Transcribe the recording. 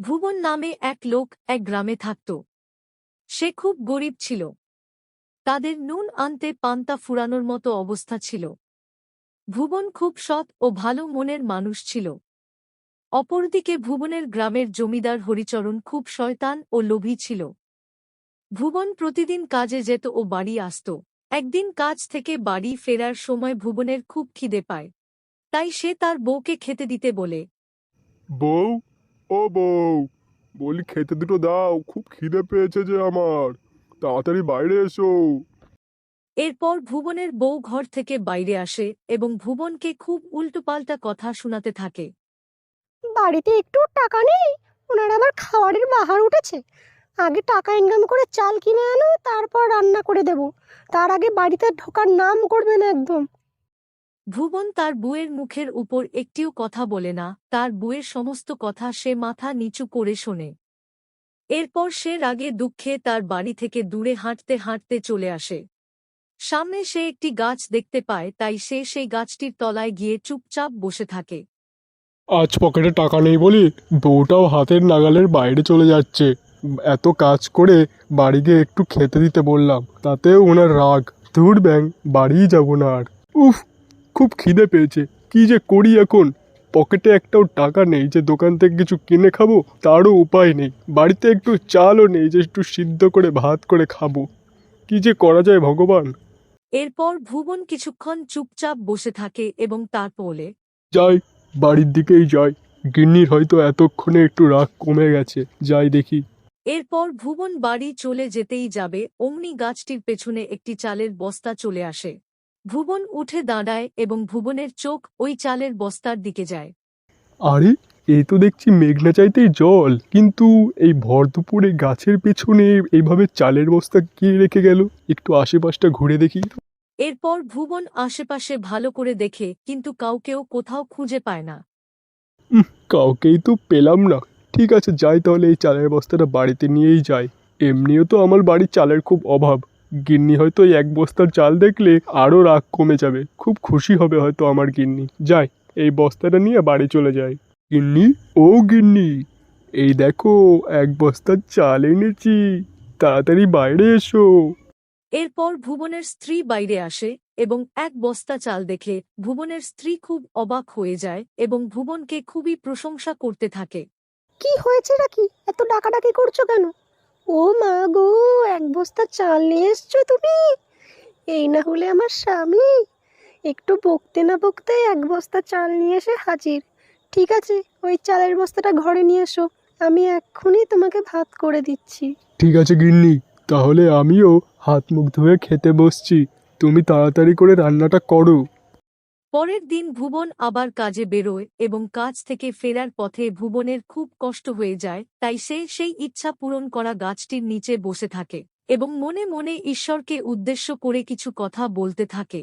ভুবন নামে এক লোক এক গ্রামে থাকত। সে খুব গরিব ছিল। তাদের নুন আনতে পান্তা ফুরানোর মতো অবস্থা ছিল। ভুবন খুব সৎ ও ভালো মনের মানুষ ছিল। অপরদিকে ভুবনের গ্রামের জমিদার হরিচরণ খুব শয়তান ও লোভী ছিল। ভুবন প্রতিদিন কাজে যেত ও বাড়ি আসত। একদিন কাজ থেকে বাড়ি ফেরার সময় ভুবনের খুব খিদে পায়। তাই সে তার বউকে খেতে দিতে বলে। বউ ও বউ বলি খেতে দুটো দাও খুব খিদে পেয়েছে যে আমার। তাড়াতাড়ি বাইরে এসো। এরপর ভুবনের বউ ঘর থেকে বাইরে আসে এবং ভুবনকে খুব উল্টোপাল্টা কথা শোনাতে থাকে। বাড়িতে একটু টাকা নেই ওনার আবার খাবারের বাহার উঠেছে। আগে টাকা ইনকাম করে চাল কিনে আনো তারপর রান্না করে দেব। তার আগে বাড়িতে ঢোকার নাম করবে না একদম। ভুবন তার বুয়ের মুখের উপর একটিও কথা বলে না, তার বুয়ের সমস্ত কথা সে মাথা নিচু করে শোনে। এরপর সে রাগে দুঃখে তার বাড়ি থেকে দূরে হাঁটতে হাঁটতে চলে আসে। সামনে সে একটি গাছ দেখতে পায়, তাই সে সেই গাছটির তলায় গিয়ে চুপচাপ বসে থাকে। আজ পকেটে টাকা নেই বলি, বউটাও হাতের নাগালের বাইরে চলে যাচ্ছে। এত কাজ করে বাড়ি গিয়ে একটু খেতে দিতে বললাম, তাতেও ওনার রাগ। ধুর ব্যাং, বাড়িই যাব না আর। উফ খুব খিদে পেয়েছে। কি যে করি এখন? পকেটে একটাও টাকা নেই যে দোকান থেকে কিছু কিনে খাব তারও উপায় নেই। বাড়িতে একটু চালও নেই যে একটু সিদ্ধ করে ভাত করে খাব। কি যে করা যায় ভগবান? এরপর ভুবন কিছুক্ষণ চুপচাপ বসে থাকে এবং তার বলে যাই বাড়ির দিকেই যাই। গিন্নির হয়তো এতক্ষণে একটু রাগ কমে গেছে। যাই দেখি। এরপর ভুবন বাড়ি চলে যেতেই যাবে। অমনি গাছটির পেছনে একটি চালের বস্তা চলে আসে। ভুবন উঠে দাঁড়ায় এবং ভুবনের চোখ ওই চালের বস্তার দিকে যায়। আরে এই তো দেখছি মেঘনা চাইতেই জল কিন্তু এই ভর দুপুরে গাছের পেছনে এইভাবে চালের বস্তা কে রেখে গেল? একটু আশেপাশটা ঘুরে দেখি। এরপর ভুবন আশেপাশে ভালো করে দেখে কিন্তু কাউকেও কোথাও খুঁজে পায় না। কাউকেই তো পেলাম না। ঠিক আছে যাই তাহলে এই চালের বস্তাটা বাড়িতে নিয়েই যাই। এমনিও তো আমার বাড়ির চালের খুব অভাব। গিন্নি হয়তো এই এক বস্তার চাল দেখলে আরও রাগ কমে যাবে। খুব খুশি হবে হয়তো আমার গিন্নি। যাই এই বস্তাটা নিয়ে বাড়ি চলে যাই। গিন্নি? ও গিন্নি এই দেখো এক বস্তার চাল এনেছি। তাড়াতাড়ি বাইরে এসো। এরপর ভুবনের স্ত্রী বাইরে আসে এবং এক বস্তা চাল দেখে ভুবনের স্ত্রী খুব অবাক হয়ে যায় এবং ভুবনকে খুবই প্রশংসা করতে থাকে। কি হয়েছে নাকি? এত ডাকাডাকি করছ কেন? ও মা গো, এক বস্তা চাল নিয়ে এসছো তুমি? এই না হলে আমার স্বামী। একটু বকতে না বকতে এক বস্তা চাল নিয়ে এসে হাজির। ঠিক আছে, ওই চালের বস্তাটা ঘরে নিয়ে এসো। আমি এক্ষুনি তোমাকে ভাত করে দিচ্ছি। ঠিক আছে গিন্নি, তাহলে আমিও হাত মুখ ধুয়ে খেতে বসছি। তুমি তাড়াতাড়ি করে রান্নাটা করো। পরের দিন ভুবন আবার কাজে বেরোয় এবং কাজ থেকে ফেরার পথে ভুবনের খুব কষ্ট হয়ে যায়, তাই সে সেই ইচ্ছা পূরণ করা গাছটির নিচে বসে থাকে এবং মনে মনে ঈশ্বরকে উদ্দেশ্য করে কিছু কথা বলতে থাকে।